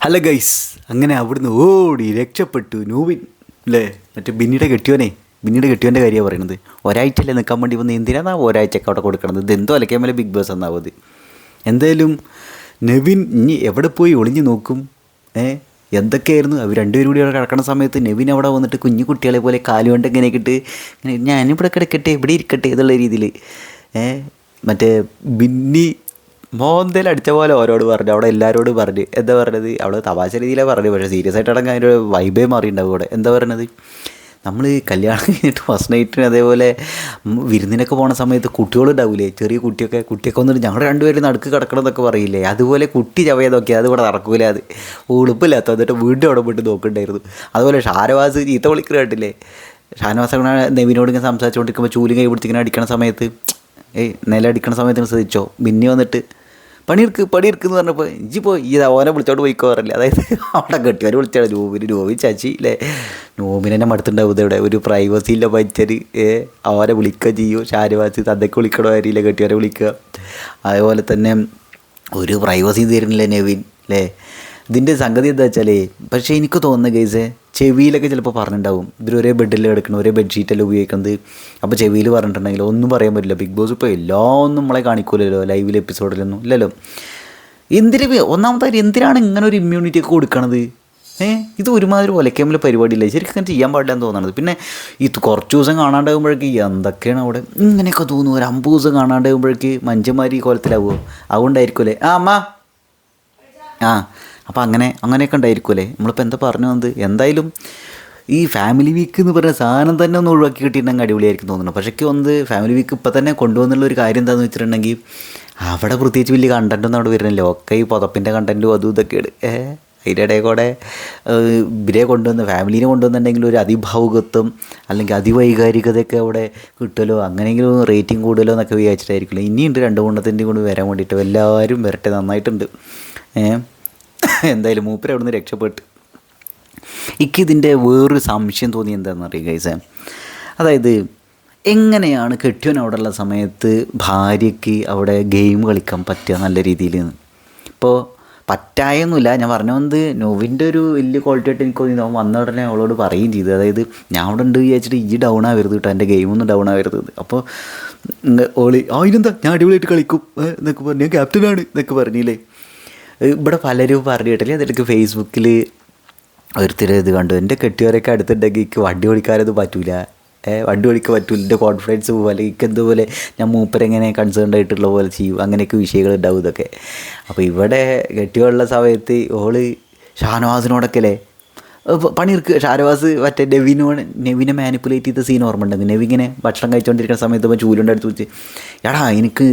Hello guys അങ്ങനെ അവിടുന്ന് ഓടി രക്ഷപ്പെട്ടു നൂവിൻ അല്ലേ മറ്റേ ബിന്നിയുടെ കെട്ടിയോനെ. ബിന്നിയുടെ കെട്ടിയോന്റെ കാര്യമാണ് പറയുന്നത് ഒരാഴ്ചയല്ലേ നിൽക്കാൻ വേണ്ടി വന്ന് എന്തിനാണ് ഒരാഴ്ചയൊക്കെ അവിടെ കൊടുക്കണത്? ഇത് എന്തോ അലക്കാൻ മേലെ ബിഗ് ബോസ് എന്നാവത് എന്തായാലും നെവിൻ ഇനി എവിടെ പോയി ഒളിഞ്ഞു നോക്കും? ഏ? എന്തൊക്കെയായിരുന്നു? അവർ രണ്ടുപേരും കൂടി അവിടെ കിടക്കുന്ന സമയത്ത് നെവിൻ അവിടെ വന്നിട്ട് കുഞ്ഞു കുട്ടികളെ പോലെ കാലുകൊണ്ട് ഇങ്ങനെ കിട്ട് ഇങ്ങനെ ഞാനിവിടെ കിടക്കട്ടെ ഇവിടെ ഇരിക്കട്ടെ എന്നുള്ള രീതിയിൽ. ഏ? മറ്റേ ബിന്നി മോന്തൽ അടിച്ച പോലെ ഓരോട് പറഞ്ഞു. അവിടെ എല്ലാവരോടും പറഞ്ഞു. എന്താ പറഞ്ഞത് അവൾ തമാശ രീതിയിലാണ് പറഞ്ഞു പക്ഷേ സീരിയസ് ആയിട്ട് അടങ്ങാൻ അതിന്റെ വൈബേ മാറിയിട്ടുണ്ടാവും അവിടെ. എന്താ പറഞ്ഞത് നമ്മൾ കല്യാണം കഴിഞ്ഞിട്ട് ഫസ്റ്റ് നൈറ്റിന് അതേപോലെ വിരുന്നിനൊക്കെ പോണ സമയത്ത് കുട്ടികളുണ്ടാവില്ലേ ചെറിയ കുട്ടിയൊക്കെ കുട്ടിയൊക്കെ വന്നിട്ട് ഞങ്ങൾ രണ്ടുപേരും നടുക്ക് കിടക്കണം എന്നൊക്കെ പറയില്ലേ? അതുപോലെ കുട്ടി ചവയതൊക്കെ അത് ഇവിടെ നടക്കൂല അത്. ഉളുപ്പില്ലാത്ത എന്നിട്ട് വീണ്ടും അവിടെ പോയിട്ട് നോക്കണ്ടായിരുന്നു അതുപോലെ ഷാനവാസ് ചീത്ത വിളിക്കുന്ന കേട്ടില്ലേ ഷാനവാസ് അങ്ങനെ നെവിനോട് ഇങ്ങനെ സംസാരിച്ചുകൊണ്ടിരിക്കുമ്പോൾ ചൂലും കൈ പിടിച്ചിങ്ങനെ അടിക്കണ സമയത്ത് ഏയ് നില അടിക്കണ സമയത്ത് ശ്രദ്ധിച്ചോ? മിന്നി വന്നിട്ട് പണിയെടുക്ക് പണിയെടുക്ക് എന്ന് പറഞ്ഞപ്പോൾ ഇജ്ജി പോയി ഈ ഓനെ വിളിച്ചോണ്ട് പോയി പറഞ്ഞില്ലേ അതായത് അവിടെ കെട്ടിയവരെ വിളിച്ചാണ് നോബിന്. നോബി ചാച്ചി അല്ലേ നോബിന് തന്നെ മടുത്തുണ്ടാവും ഇവിടെ. ഒരു പ്രൈവസി ഇല്ല ഏ അവരെ വിളിക്കുക ചെയ്യും. ഷാരുവാസ് തന്തയ്ക്ക് വിളിക്കണോ ആരില്ല കെട്ടിയവരെ വിളിക്കുക അതേപോലെ തന്നെ ഒരു പ്രൈവസി തരുന്നില്ല നെവിൻ അല്ലേ ഇതിന്റെ സംഗതി എന്താ വെച്ചാൽ പക്ഷേ എനിക്ക് തോന്നുന്ന കേസ് ചെവിയിലൊക്കെ ചിലപ്പോൾ പറഞ്ഞിട്ടുണ്ടാവും ഇതിൽ ഒരേ ബെഡിൽ കിടക്കണം ഒരേ ബെഡ്ഷീറ്റല്ല ഉപയോഗിക്കുന്നത് അപ്പോൾ ചെവിയിൽ പറഞ്ഞിട്ടുണ്ടെങ്കിൽ ഒന്നും പറയാൻ പറ്റില്ല. ബിഗ് ബോസ് ഇപ്പോൾ എല്ലാ ഒന്നും നമ്മളെ കാണിക്കൂലല്ലോ ലൈവിൽ എപ്പിസോഡിലൊന്നും ഇല്ലല്ലോ. എന്തിനു ഒന്നാമത്തെ കാര്യം എന്തിനാണ് ഇങ്ങനെ ഒരു ഇമ്മ്യൂണിറ്റി ഒക്കെ കൊടുക്കണത്? ഏ? ഇത് ഒരുമാതിരി ഒലക്കേമിൽ പരിപാടിയില്ല? ശരിക്കും അങ്ങനെ ചെയ്യാൻ പാടില്ല എന്ന് തോന്നണത്. പിന്നെ ഇത് കുറച്ച് ദിവസം കാണാണ്ടാകുമ്പോഴേക്ക് എന്തൊക്കെയാണ് അവിടെ? ഇങ്ങനെയൊക്കെ തോന്നുന്നു ഒരു അമ്പത് ദിവസം കാണാണ്ടാകുമ്പോഴേക്ക് മഞ്ചന്മാർ ഈ കോലത്തിലാവുമോ അതുകൊണ്ടായിരിക്കുമല്ലേ? ആ അമ്മ. ആ. അപ്പോൾ അങ്ങനെ അങ്ങനെയൊക്കെ ഉണ്ടായിരിക്കുമല്ലേ? നമ്മളിപ്പോൾ എന്താ പറഞ്ഞു വന്നത്? എന്തായാലും ഈ ഫാമിലി വീക്ക് എന്ന് പറഞ്ഞ സാധനം തന്നെ ഒന്ന് ഒഴിവാക്കി കിട്ടിയിട്ടുണ്ടെങ്കിൽ അടിപൊളിയായിരിക്കും തോന്നുന്നു. പക്ഷേ വന്ന് ഫാമിലി വീക്ക് ഇപ്പം തന്നെ കൊണ്ടുവന്നുള്ള ഒരു കാര്യം എന്താണെന്ന് വെച്ചിട്ടുണ്ടെങ്കിൽ അവിടെ പ്രത്യേകിച്ച് വലിയ കണ്ടന്റ് ഒന്നും അവിടെ വരുന്നില്ല. ഒക്കെ ഈ പുതപ്പിന്റെ കണ്ടന്റും അതും ഇതൊക്കെയാണ്. ഏ അതിന്റെ ഇടയിൽ കൂടെ ഏഹ്, ഇവരെ കൊണ്ടുവന്ന് ഫാമിലീനെ കൊണ്ടുവന്നിട്ടുണ്ടെങ്കിൽ ഒരു അതിഭാവുകത്വം അല്ലെങ്കിൽ അതിവൈകാരികതയൊക്കെ അവിടെ കിട്ടുമല്ലോ? അങ്ങനെയെങ്കിലും റേറ്റിംഗ് കൂടുതലോ എന്നൊക്കെ വിചാരിച്ചിട്ടായിരിക്കില്ല ഇനിയുണ്ട് രണ്ട് മൂന്നത്തിന്റെ കൂടി വരാൻ വേണ്ടിയിട്ട് എല്ലാവരും വരട്ടെ നന്നായിട്ടുണ്ട്. ഏ എന്തായാലും മൂപ്പര് അവിടെ നിന്ന് രക്ഷപ്പെട്ട് എനിക്കിതിന്റെ വേറൊരു സംശയം തോന്നി എന്താണെന്ന് അറിയുക ഗൈസ് അതായത് എങ്ങനെയാണ് കെട്ടിയോൻ അവിടെ ഉള്ള സമയത്ത് ഭാര്യയ്ക്ക് അവിടെ ഗെയിം കളിക്കാൻ പറ്റുക നല്ല രീതിയിൽ? ഇപ്പോൾ പറ്റായൊന്നുമില്ല. ഞാൻ പറഞ്ഞു വന്നത് നോവിന്റെ ഒരു വലിയ ക്വാളിറ്റി ആയിട്ട് എനിക്ക് തോന്നി അവൻ വന്ന ഉടനെ അവളോട് പറയുകയും ചെയ്തു. അതായത് ഞാൻ അവിടെ ഉണ്ട് വിചാരിച്ചിട്ട് ഈ ഡൗൺ ആവരുത് കേട്ടോ എന്റെ ഗെയിമൊന്നും ഡൗൺ ആവരുത് അപ്പോൾ ഓളി ആ ഇതെന്താ? ഞാൻ അടിപൊളിയായിട്ട് കളിക്കും. എന്നൊക്കെ പറഞ്ഞു. ഞാൻ ക്യാപ്റ്റനാണ് എന്നൊക്കെ പറഞ്ഞില്ലേ? ഇവിടെ പലരും പറഞ്ഞു കേട്ടില്ലേ അതെനിക്ക് ഫേസ്ബുക്കിൽ ഒരുത്തർ ഇത് കണ്ടു. എന്റെ കെട്ടിയവരൊക്കെ അടുത്തുണ്ടെങ്കിൽ എനിക്ക് വണ്ടി ഓടിക്കാനൊന്നും പറ്റൂല. വണ്ടി ഓടിക്കാൻ പറ്റൂല. എന്റെ കോൺഫിഡൻസ് പോകും അല്ലെങ്കിൽ എനിക്ക് എന്തോപോലെ ഞാൻ മൂപ്പരെങ്ങനെ കൺസേൺഡ് ആയിട്ടുള്ള പോലെ ചെയ്യും. അങ്ങനെയൊക്കെ വിഷയങ്ങൾ ഉണ്ടാവും ഇതൊക്കെ. അപ്പോൾ ഇവിടെ കെട്ടിയുള്ള സമയത്ത് ഓൾ ഷാനവാസിനോടൊക്കെ അല്ലേ പണിയെടുക്കുക ഷാരവാസ് മറ്റേ നെവിനോട് നെവിനെ മാനിപ്പുലേറ്റ് ചെയ്ത സീൻ ഓർമ്മ ഉണ്ടെങ്കിൽ നെവി ഇങ്ങനെ ഭക്ഷണം കഴിച്ചുകൊണ്ടിരിക്കുന്ന സമയത്ത് ഇപ്പോൾ ചൂലുണ്ട് അടുത്ത് വെച്ച് എടാ എനിക്ക്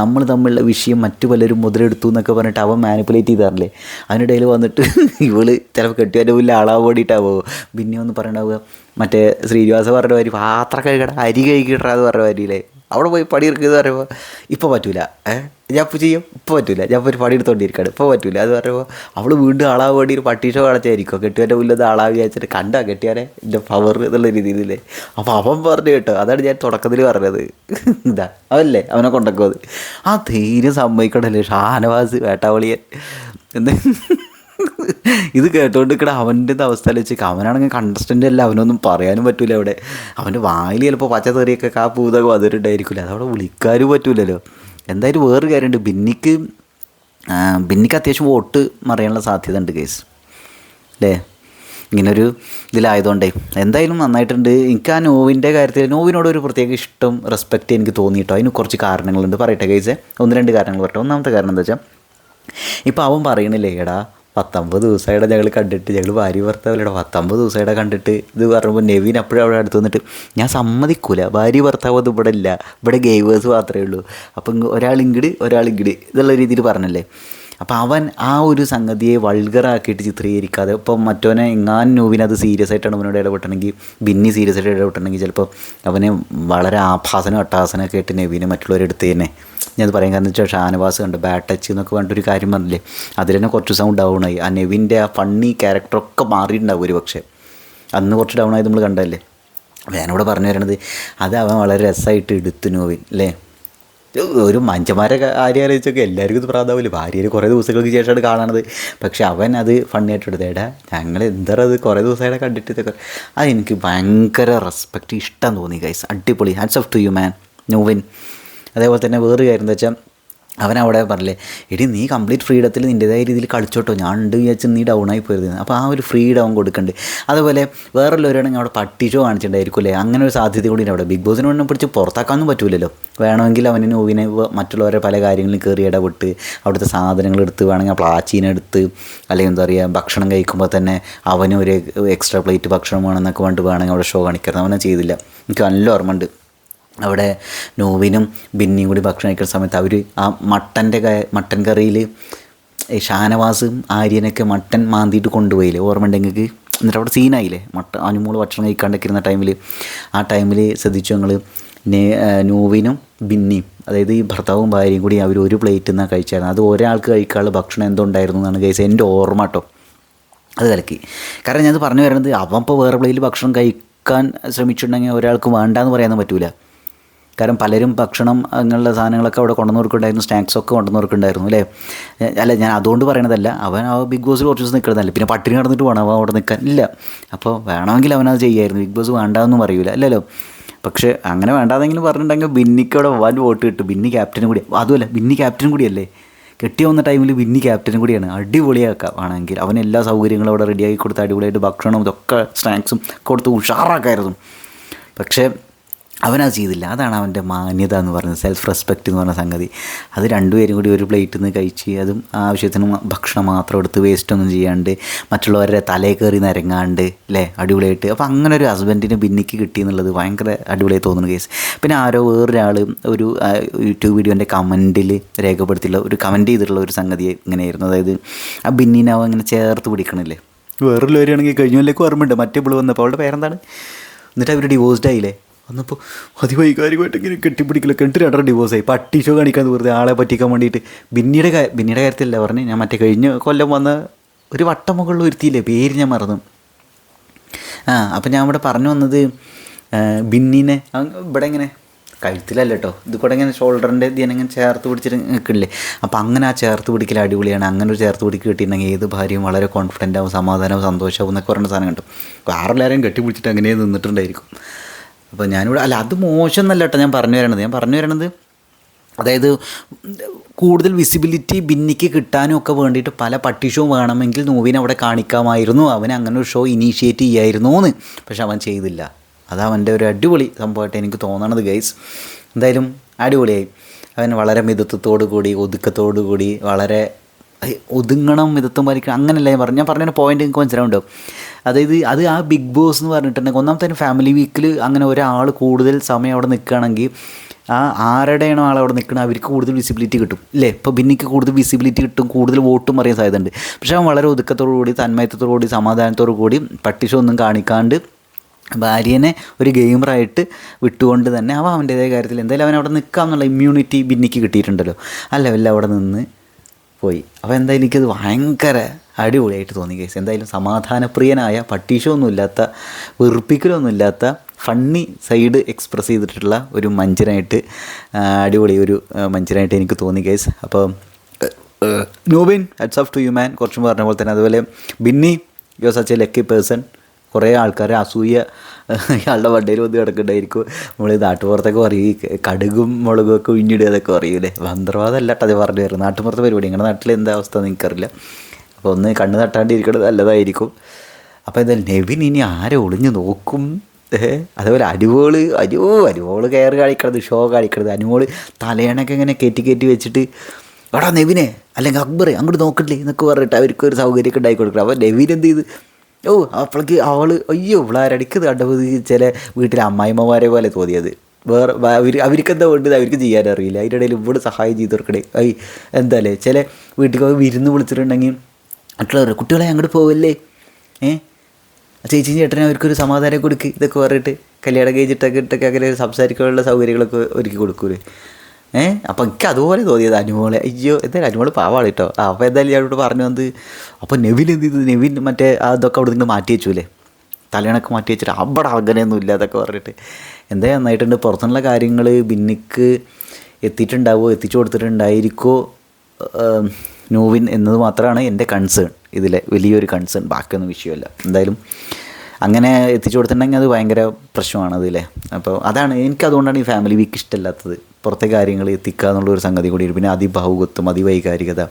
നമ്മൾ തമ്മിലുള്ള വിഷയം മറ്റു പലരും മുതലെടുത്തു എന്നൊക്കെ പറഞ്ഞിട്ട് അവൻ മാനിപ്പുലേറ്റ് ചെയ്താറില്ലേ? അതിനിടയിൽ വന്നിട്ട് ഇവൾ ചിലപ്പോൾ കെട്ടിയതിന്റെ ഉള്ളിൽ ആളാവ് വേണ്ടിയിട്ടാവോ? പിന്നെ ഒന്ന് പറയണ്ടാവുക മറ്റേ ശ്രീനിവാസ പറഞ്ഞ മാതിരി പാത്രം കഴുകട അരി കഴുകിയിട്ടാ പറഞ്ഞ മാതിരിയില്ലേ? അവിടെ പോയി പണിയെടുക്കുക പറയുമ്പോൾ ഇപ്പോൾ പറ്റൂല. ഏഹ് ഞാൻ ഇപ്പോൾ ചെയ്യും. ഇപ്പോൾ പറ്റൂല. ഞാൻ ഇപ്പോൾ ഒരു പണി എടുത്തോണ്ടിരിക്കുകയാണ് ഇപ്പോൾ പറ്റൂല. അത് പറയുമ്പോൾ അവൾ വീണ്ടും ആളാൻ വേണ്ടി ഒരു പട്ടീഷോ കളച്ചായിരിക്കും കെട്ടിയവന്റെ ഉള്ളത് ആളാ വിചാരിച്ചിട്ട് കണ്ടാ കെട്ടിയാനെ? എന്റെ പവർ എന്നുള്ള രീതിയിലല്ലേ? അപ്പോൾ അവൻ പറഞ്ഞു കേട്ടോ. അതാണ് ഞാൻ തുടക്കത്തിൽ പറഞ്ഞത്. ഇതാ. അവല്ലേ അവനെ കൊണ്ടൊക്കെ ആ ധൈര്യം സമ്മതിക്കണല്ലേ ഷാനവാസ് വേട്ടാവളിയൻ? എന്താ? ഇത് കേട്ടോണ്ട് കേട്ടോണ്ടിരിക്കണ അവന്റെ അവസ്ഥയിൽ വെച്ച് അവനാണെങ്കിൽ കണ്ടസ്റ്റന്റ് അല്ല അവനൊന്നും പറയാനും പറ്റൂല അവിടെ. അവന്റെ വായിൽ ചിലപ്പോൾ പച്ച തെറിയൊക്കെ ആ പൂതൊക്കെ വന്നിട്ടുണ്ടായിരിക്കില്ല അതവിടെ വിളിക്കാനും പറ്റൂലല്ലോ. എന്തായാലും വേറൊരു കാര്യമുണ്ട്. ബിന്നിക്ക് ബിന്നിക്ക് അത്യാവശ്യം വോട്ട് മറിയാനുള്ള സാധ്യത ഉണ്ട് കേസ് അല്ലേ? ഇങ്ങനൊരു ഇതിലായതുകൊണ്ടേ. എന്തായാലും നന്നായിട്ടുണ്ട്. എനിക്ക് ആ നോവിന്റെ കാര്യത്തിൽ നോവിനോട് ഒരു പ്രത്യേക ഇഷ്ടം റെസ്പെക്റ്റ് എനിക്ക് തോന്നിയിട്ടോ? അതിന് കുറച്ച് കാരണങ്ങളുണ്ട്. പറയട്ടെ കൈസേ ഒന്ന് രണ്ട് കാരണങ്ങൾ പറയട്ടെ. ഒന്നാമത്തെ കാരണം എന്താ വെച്ചാൽ ഇപ്പോൾ അവൻ പറയണില്ലേ എടാ പത്തൊമ്പത് ദിവസമായിട്ട് ഞങ്ങൾ കണ്ടിട്ട്. ഞങ്ങൾ ഭാര്യ ഭർത്താവിലൂടെ പത്തൊമ്പത് ദിവസമായിട്ട് കണ്ടിട്ട്. ഇത് പറയുമ്പോൾ നെവിൻ അപ്പോഴും അവിടെ അടുത്ത് വന്നിട്ട് ഞാൻ സമ്മതിക്കൂല. ഭാര്യ ഭർത്താവ് അത് ഇവിടെ ഇല്ല. ഇവിടെ ഗെയ്വേഴ്സ് മാത്രമേ ഉള്ളൂ. അപ്പം ഒരാൾ ഇങ്ങട് ഒരാൾ ഇങ്ങട് എന്നുള്ള രീതിയിൽ പറഞ്ഞല്ലേ. അപ്പോൾ അവൻ ആ ഒരു സംഗതിയെ വൾഗറാക്കിയിട്ട് ചിത്രീകരിക്കാതെ ഇപ്പം മറ്റവനെ എങ്ങാനും നൂവിനെ അത് സീരിയസ് ആയിട്ടാണ് അവനോട് ഇടപെട്ടണമെങ്കിൽ ബിന്നി സീരിയസ് ആയിട്ട് ഇടപെട്ടണമെങ്കിൽ ചിലപ്പോൾ അവനെ വളരെ ആഭാസനം അട്ടാസനമൊക്കെ ആയിട്ട് നെവിനെ മറ്റുള്ളവരെടുത്ത് തന്നെ. ഞാനത് പറയാൻ കാരണം വെച്ചാൽ ഷാനവാസ് കണ്ട് ബാഡ് ടച്ച് എന്നൊക്കെ പറഞ്ഞിട്ടൊരു കാര്യം പറഞ്ഞില്ലേ? അതിൽ തന്നെ കുറച്ച് ദിവസം ഡൗൺ ആയി. ആ നെവിന്റെ ആ ഫണ്ണി ക്യാരക്ടറൊക്കെ മാറിയിട്ടുണ്ടാവും ഒരു പക്ഷേ. അന്ന് കുറച്ച് ഡൗൺ ആയത് നമ്മൾ കണ്ടല്ലേ ഞാനിവിടെ പറഞ്ഞു തരണത് അത് അവൻ വളരെ രസമായിട്ട് എടുത്തു നോവിൻ അല്ലേ ഒരു മഞ്ചന്മാരെ ആര്യ ആലോചിച്ചൊക്കെ എല്ലാവർക്കും ഇത് പ്രാധാവില്ല ഭാര്യയിൽ കുറേ ദിവസങ്ങൾക്ക് ശേഷമാണ് കാണണത്. പക്ഷെ അവൻ അത് ഫണ്ണിയായിട്ട് എടുത്തേടാ ഞങ്ങൾ എന്താ അത് കുറേ ദിവസമായിട്ട് കണ്ടിട്ട് ഇതൊക്കെ? അത് എനിക്ക് ഭയങ്കര റെസ്പെക്റ്റ് ഇഷ്ടം തോന്നി ഗൈസ് അടിപൊളി. Hats off to you man Novin. അതേപോലെ തന്നെ വേറൊരു കാര്യം എന്താ വെച്ചാൽ അവൻ അവിടെ പറഞ്ഞില്ലേ എടി നീ കംപ്ലീറ്റ് ഫ്രീഡത്തിൽ നിന്റെതായ രീതിയിൽ കളിച്ചോട്ടോ ഞാൻ ഉണ്ട് വിചാരിച്ച് നീ ഡൗൺ ആയി പോയത് അപ്പോൾ ആ ഒരു ഫ്രീഡം അവൻ കൊടുക്കണ്ട്. അതുപോലെ വേറെല്ലാവരാണെങ്കിൽ അവിടെ പട്ടി ഷോ കാണിച്ചിട്ടുണ്ടായിരിക്കും അല്ലേ? അങ്ങനെ ഒരു സാധ്യത കൂടി ഉണ്ട് അവിടെ. ബിഗ് ബോസിനെ ഒന്നും പിടിച്ച് പുറത്താക്കാനൊന്നും പറ്റൂലല്ലോ. വേണമെങ്കിൽ അവന് നോവിനെ മറ്റുള്ളവരെ പല കാര്യങ്ങളിൽ കയറി ഇടപെട്ട് അവിടുത്തെ സാധനങ്ങൾ എടുത്ത് വേണമെങ്കിൽ ആ പ്ലാച്ചീനെ എടുത്ത് അല്ലെങ്കിൽ എന്താ പറയുക ഭക്ഷണം കഴിക്കുമ്പോൾ തന്നെ അവനൊരു ഒരു എക്സ്ട്രാ പ്ലേറ്റ് ഭക്ഷണം വേണമെന്നൊക്കെ വേണ്ടി വേണമെങ്കിൽ അവിടെ ഷോ കാണിക്കരുത് അവനെ ചെയ്തില്ല. എനിക്ക് നല്ല ഓർമ്മയുണ്ട്. അവിടെ നോവിനും ബിന്നിയും കൂടി ഭക്ഷണം കഴിക്കുന്ന സമയത്ത് അവർ ആ മട്ടന്റെ മട്ടൻ കറിയിൽ ഷാനവാസും ആര്യനൊക്കെ മട്ടൻ മാന്തിയിട്ട് കൊണ്ടുപോയില്ലേ? ഓർമ്മ ഉണ്ടെങ്കിൽ നിങ്ങൾക്ക് എന്നിട്ട് അവിടെ സീനായില്ലേ മട്ട അനുമോൾ ഭക്ഷണം കഴിക്കാണ്ടൊക്കെ ഇരുന്ന ടൈമിൽ ആ ടൈമിൽ ശ്രദ്ധിച്ചു ഞങ്ങൾ നോവിനും ബിന്നിയും അതായത് ഈ ഭർത്താവും ഭാര്യയും കൂടി അവർ ഒരു പ്ലേറ്റിൽ നിന്നാണ് കഴിച്ചായിരുന്നു. അത് ഒരാൾക്ക് കഴിക്കാനുള്ള ഭക്ഷണം എന്തുണ്ടായിരുന്നു എന്നാണ് കഴിച്ചത് എന്റെ ഓർമ്മ കേട്ടോ. അത് കലക്കി. കാരണം ഞാനത് പറഞ്ഞു വരുന്നത് അവൻ ഇപ്പോൾ വേറെ പ്ലേറ്റിൽ ഭക്ഷണം കഴിക്കാൻ ശ്രമിച്ചിട്ടുണ്ടെങ്കിൽ ഒരാൾക്ക് വേണ്ടാന്ന് പറയാനൊന്നും പറ്റൂല. കാരണം പലരും ഭക്ഷണം അങ്ങനെയുള്ള സാധനങ്ങളൊക്കെ അവിടെ കൊണ്ടുവന്നവർക്കുണ്ടായിരുന്നു സ്നാക്സൊക്കെ കൊണ്ടുവന്നവർക്കുണ്ടായിരുന്നു അല്ലേ? അല്ല ഞാൻ അതുകൊണ്ട് പറയണതല്ല അവൻ ആ ബിഗ് ബോസിൽ കുറച്ച് ദിവസം നിൽക്കണമെന്നല്ല പിന്നെ പട്ടിണി നടന്നിട്ട് വേണം അവൻ അവിടെ നിൽക്കാൻ. ഇല്ല അപ്പോൾ വേണമെങ്കിൽ അവനത് ചെയ്യായിരുന്നു ബിഗ് ബോസ് വേണ്ടാന്നും പറയൂല അല്ലല്ലോ? പക്ഷേ അങ്ങനെ വേണ്ടാതെങ്കിലും പറഞ്ഞിട്ടുണ്ടെങ്കിൽ ബിന്നിക്ക് അവിടെ വൻ വോട്ട് കിട്ടും ബിന്നി ക്യാപ്റ്റനും കൂടി അതുമല്ല ബിന്നി ക്യാപ്റ്റനും കൂടിയല്ലേ? കെട്ടി വന്ന ടൈമിൽ ബിന്നി ക്യാപ്റ്റനും കൂടിയാണ് അടിപൊളിയാക്കാം ആണെങ്കിൽ അവൻ എല്ലാ സൗകര്യങ്ങളും അവിടെ റെഡിയാക്കി കൊടുത്ത് അടിപൊളിയായിട്ട് ഭക്ഷണവും ഇതൊക്കെ സ്നാക്സും കൊടുത്ത് ഉഷാറാക്കായിരുന്നു. പക്ഷേ അവനത് ചെയ്തില്ല. അതാണ് അവന്റെ മാന്യത എന്ന് പറയുന്നത് സെൽഫ് റെസ്പെക്റ്റ് എന്ന് പറഞ്ഞ സംഗതി. അത് രണ്ടുപേരും കൂടി ഒരു പ്ലേറ്റിൽ നിന്ന് കഴിച്ച് അതും ആവശ്യത്തിന് ഭക്ഷണം മാത്രം എടുത്ത് വേസ്റ്റ് ഒന്നും ചെയ്യാണ്ട് മറ്റുള്ളവരുടെ തലേ കയറി നിരങ്ങാണ്ട് അല്ലേ അടിപൊളിയായിട്ട്. അപ്പോൾ അങ്ങനെ ഒരു ഹസ്ബൻഡിന് ബിന്നിക്ക് കിട്ടി എന്നുള്ളത് ഭയങ്കര അടിപൊളിയായി തോന്നുന്ന കേസ് പിന്നെ ആരോ വേറൊരാൾ ഒരു യൂട്യൂബ് വീഡിയോന്റെ കമന്റിൽ രേഖപ്പെടുത്തിയുള്ള ഒരു കമന്റ് ചെയ്തിട്ടുള്ള ഒരു സംഗതി ഇങ്ങനെയായിരുന്നു. അതായത് ആ ബിന്നിനെ അവൻ ഇങ്ങനെ ചേർത്ത് പിടിക്കണില്ലേ? വേറൊരു വരികയാണെങ്കിൽ കഴിഞ്ഞ കൊല്ലേക്ക് ഓർമ്മയുണ്ട്. മറ്റേ പിള്ളി വന്നപ്പോൾ അവളുടെ പേരെന്താണ്? എന്നിട്ട് അവർ ഡിവോഴ്സ്ഡ് ആയില്ലേ? വന്നപ്പോൾ അതിവൈകാരികമായിട്ട് ഇങ്ങനെ കെട്ടിപ്പിടിക്കില്ല കെട്ടി രണ്ടര ഡിവോഴ്സ് ആയി. പട്ടി ഷോ കാണിക്കാൻ വെറുതെ ആളെ പറ്റിക്കാൻ വേണ്ടിയിട്ട് ബിന്നിയുടെ ബിന്നിയുടെ കാര്യത്തിലല്ല പറഞ്ഞ്. ഞാൻ മറ്റേ കഴിഞ്ഞ കൊല്ലം വന്ന ഒരു വട്ടം മുകളിൽ ഒരുത്തിയില്ലേ? പേര് ഞാൻ മറന്നു. ആ അപ്പം ഞാൻ ഇവിടെ പറഞ്ഞു വന്നത് ബിന്നിനെ ഇവിടെ ഇങ്ങനെ കഴുത്തിലല്ല കേട്ടോ ഇത് കൂടെ ഇങ്ങനെ ഷോൾഡറിന്റെ ഇങ്ങനെ ചേർത്ത് പിടിച്ചിട്ട് നിൽക്കില്ലേ? അപ്പം അങ്ങനെ ആ ചേർത്ത് പിടിക്കൽ അടിപൊളിയാണ്. അങ്ങനെ ഒരു ചേർത്ത് പിടിക്ക് കിട്ടിയിട്ടുണ്ടെങ്കിൽ ഏത് ഭാര്യയും വളരെ കോൺഫിഡന്റ് ആവും സമാധാനവും സന്തോഷമാവും എന്നൊക്കെ പറയുന്ന സാധനം കണ്ടു. വേറെ എല്ലാവരെയും കെട്ടിപ്പിടിച്ചിട്ട് അങ്ങനെ നിന്നിട്ടുണ്ടായിരിക്കും. അപ്പോൾ ഞാനിവിടെ അല്ല അത് മോശം എന്നല്ല കേട്ടോ ഞാൻ പറഞ്ഞു വരണത്. ഞാൻ പറഞ്ഞു വരണത് അതായത് കൂടുതൽ വിസിബിലിറ്റി ബിന്നിക്ക് കിട്ടാനും ഒക്കെ വേണ്ടിയിട്ട് പല പട്ടി ഷോ വേണമെങ്കിൽ നോവിനെ അവിടെ കാണിക്കാമായിരുന്നു. അവൻ അങ്ങനെ ഒരു ഷോ ഇനീഷ്യേറ്റ് ചെയ്യായിരുന്നു എന്ന് പക്ഷെ അവൻ ചെയ്തില്ല. അത് അവന്റെ ഒരു അടിപൊളി സംഭവമായിട്ട് എനിക്ക് തോന്നണത് ഗൈസ് എന്തായാലും അടിപൊളിയായി. അവൻ വളരെ മിതത്വത്തോടു കൂടി ഒതുക്കത്തോടു കൂടി വളരെ ഒതുങ്ങണം മിതത്വം പാലിക്കണം അങ്ങനെയല്ല ഞാൻ പറഞ്ഞു ഞാൻ പറഞ്ഞ പോയിന്റ് നിങ്ങൾക്ക് മനസ്സിലാവുണ്ടോ അതായത് അത് ആ ബിഗ് ബോസ് എന്ന് പറഞ്ഞിട്ടുണ്ടെങ്കിൽ ഒന്നാമത്തെ ഫാമിലി വീക്കിൽ അങ്ങനെ ഒരാൾ കൂടുതൽ സമയം അവിടെ നിൽക്കുകയാണെങ്കിൽ ആ ആരുടെയാണോ ആൾ അവിടെ നിൽക്കുന്നത് അവർക്ക് കൂടുതൽ വിസിബിലിറ്റി കിട്ടും. ഇല്ലേ? ഇപ്പോൾ ബിന്നിക്ക് കൂടുതൽ വിസിബിലിറ്റി കിട്ടും കൂടുതൽ വോട്ടും അറിയാൻ സാധ്യതയുണ്ട്. പക്ഷേ അവൻ വളരെ ഒതുക്കത്തോടു കൂടി തന്മയത്തോടു കൂടി സമാധാനത്തോടു കൂടി പട്ടിഷൊന്നും കാണിക്കാണ്ട് ഭാര്യനെ ഒരു ഗെയിമറായിട്ട് വിട്ടുകൊണ്ട് തന്നെ അവൻ അവന്റേതായ കാര്യത്തിൽ എന്തായാലും അവൻ അവിടെ നിൽക്കാം എന്നുള്ള ഇമ്മ്യൂണിറ്റി ബിന്നിക്ക് കിട്ടിയിട്ടുണ്ടല്ലോ. അല്ല ലെവലിൽ അവിടെ നിന്ന് പോയി. അപ്പോൾ എന്തായാലും എനിക്കത് ഭയങ്കര അടിപൊളിയായിട്ട് തോന്നി കേസ് എന്തായാലും സമാധാനപ്രിയനായ പട്ടീഷൊന്നുമില്ലാത്ത വെറുപ്പിക്കലൊന്നുമില്ലാത്ത ഫണ്ണി സൈഡ് എക്സ്പ്രസ് ചെയ്തിട്ടുള്ള ഒരു മഞ്ചനായിട്ട് അടിപൊളി ഒരു മഞ്ചനായിട്ട് എനിക്ക് തോന്നി കേസ് അപ്പോൾ Nobin hats off to you man കുറച്ചും പറഞ്ഞ പോലെ തന്നെ. അതുപോലെ Binny you such a lucky person കുറേ ആൾക്കാർ അസൂയ ഇയാളുടെ വണ്ടിയിൽ വന്ന് കിടക്കുന്നുണ്ടായിരിക്കും നമ്മൾ നാട്ടുപുറത്തൊക്കെ പറയും കടുകും മുളകും ഒക്കെ ഉഴിഞ്ഞിടുക അതൊക്കെ പറയൂലേ മന്ത്രവാദമല്ല കേട്ടോ അത് പറഞ്ഞു തരും നാട്ടുപുറത്തെ പരിപാടി നിങ്ങളുടെ നാട്ടിൽ എന്താ അവസ്ഥ എന്ന് എനിക്കറിയില്ല. അപ്പോൾ ഒന്ന് കണ്ണ് തട്ടാണ്ടിരിക്കുന്നത് നല്ലതായിരിക്കും. അപ്പോൾ എന്തായാലും നെവിൻ ഇനി ആരെ ഒളിഞ്ഞു നോക്കും? അതേപോലെ അരുവോൾ അരിവോ അരുവോൾ കയറി കാണിക്കണത് ഷോ കാണിക്കണത് അനുമോൾ തലയണൊക്കെ ഇങ്ങനെ കയറ്റി കയറ്റി വെച്ചിട്ട് എടാ നെവിനെ അല്ലെങ്കിൽ അക്ബറെ അങ്ങോട്ട് നോക്കണ്ടേ എന്നൊക്കെ പറഞ്ഞിട്ട് അവർക്ക് ഒരു സൗകര്യമൊക്കെ ഉണ്ടാക്കി കൊടുക്കണം അപ്പോൾ നെവിൻ എന്ത് ചെയ്ത്? ഓ അപ്പോഴേക്ക് അവൾ അയ്യോ ഇവളാരടിക്ക് കണ്ടപ്പോൾ ചില വീട്ടിലെ അമ്മായിമ്മമാരെ പോലെ തോന്നിയത്. വേറെ അവർ അവർക്ക് എന്താ വേണ്ടത്? അവർക്ക് ചെയ്യാൻ അറിയില്ല. അതിന്റെ ഇടയിൽ ഇവിടെ സഹായം ചെയ്ത് കൊടുക്കണേ ഐ എന്താല്ലേ? ചില വീട്ടിൽ വിരുന്ന് വിളിച്ചിട്ടുണ്ടെങ്കിൽ മറ്റുള്ളവർ കുട്ടികളെ അങ്ങോട്ട് പോവല്ലേ? ഏ? ചേച്ചി ചേട്ടനെ അവർക്കൊരു സമാധാനം കൊടുക്ക് ഇതൊക്കെ പറഞ്ഞിട്ട് കല്യാണം കഴിച്ചിട്ടൊക്കെ ഇട്ടൊക്കെ അങ്ങനെ സംസാരിക്കാനുള്ള സൗകര്യങ്ങളൊക്കെ ഒരുക്കി കൊടുക്കൂലേ? ഏ? അപ്പം എനിക്ക് അതുപോലെ തോന്നിയത് അനുമോളെ. അയ്യോ എന്തായാലും അനുമോൾ പാവാണ് കേട്ടോ. ആ അപ്പോൾ എന്തായാലും ഞാനോട് പറഞ്ഞു വന്നത് അപ്പോൾ നെവിൻ എന്ത് ചെയ്തു? നെവിൻ മറ്റേ അതൊക്കെ അവിടെ നിന്ന് മാറ്റി വെച്ചൂലേ തലയണൊക്കെ മാറ്റി വെച്ചിട്ട് അവിടെ അങ്ങനെയൊന്നും ഇല്ല അതൊക്കെ പറഞ്ഞിട്ട്. എന്താ നന്നായിട്ടുണ്ട്? പുറത്തുള്ള കാര്യങ്ങൾ ബിന്നിക്ക് എത്തിയിട്ടുണ്ടാവുമോ എത്തിച്ചു കൊടുത്തിട്ടുണ്ടായിരിക്കോ? നോവിൻ എന്നത് മാത്രമാണ് എന്റെ കൺസേൺ ഇതിലെ വലിയൊരു കൺസേൺ ബാക്കിയൊന്നും വിഷയമല്ല. എന്തായാലും അങ്ങനെ എത്തിച്ചു കൊടുത്തിട്ടുണ്ടെങ്കിൽ അത് ഭയങ്കര പ്രശ്നമാണ് അതിലെ അപ്പോൾ അതാണ് എനിക്ക് അതുകൊണ്ടാണ് ഈ ഫാമിലി വീക്ക് ഇഷ്ടമല്ലാത്തത്. പുറത്തെ കാര്യങ്ങൾ എത്തിക്കുക എന്നുള്ള ഒരു സംഗതി കൂടി പിന്നെ അതിഭാവുകത്വം അതിവൈകാരികത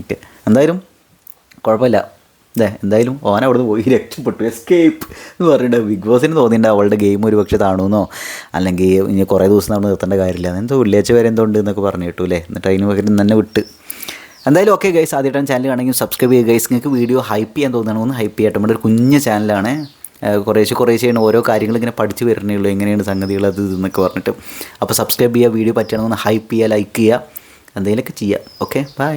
ഒക്കെ. എന്തായാലും കുഴപ്പമില്ല. അതെ എന്തായാലും ഓൻ അവിടുന്ന് പോയി രക്ഷപ്പെട്ടു. എസ്കേപ്പ് എന്ന് പറഞ്ഞിട്ട് ബിഗ് ബോസിന് തോന്നിയിട്ടുണ്ട് അവളുടെ ഗെയിം ഒരു പക്ഷേ താണുന്നോ? അല്ലെങ്കിൽ ഇനി കുറേ ദിവസം നമ്മൾ നിർത്തേണ്ട കാര്യമില്ല. എന്തോ വെള്ളിയാഴ്ച വരെ എന്തോ ഉണ്ട് എന്നൊക്കെ പറഞ്ഞു കേട്ടു അല്ലേ എന്നിട്ട് അതിന് പകരം തന്നെ വിട്ട്. എന്തായാലും ഓക്കെ ഗൈസ് ആദ്യമായിട്ടാണ് ചാനൽ കാണണമെങ്കിൽ സബ്സ്ക്രൈബ് ചെയ്യുക. ഗൈസ് നിങ്ങൾക്ക് വീഡിയോ ഹൈപ്പ് ചെയ്യാൻ തോന്നുകയാണെങ്കിൽ ഒന്ന് ഹൈപ്പ് ചെയ്യട്ടെ. നമ്മുടെ ഒരു കുഞ്ഞ് ചാനലാണ് കുറേശ്ശെ കുറേശ്ശെയാണ് ഓരോ കാര്യങ്ങൾ ഇങ്ങനെ പഠിച്ചു വരണേ ഉള്ളൂ എങ്ങനെയാണ് സംഗതികൾ അത് ഇതെന്നൊക്കെ പറഞ്ഞിട്ട്. അപ്പോൾ സബ്സ്ക്രൈബ് ചെയ്യുക വീഡിയോ പറ്റുകയാണെന്ന് ഹൈപ്പ് ചെയ്യുക ലൈക്ക് ചെയ്യുക എന്തെങ്കിലുമൊക്കെ ചെയ്യുക. Okay bye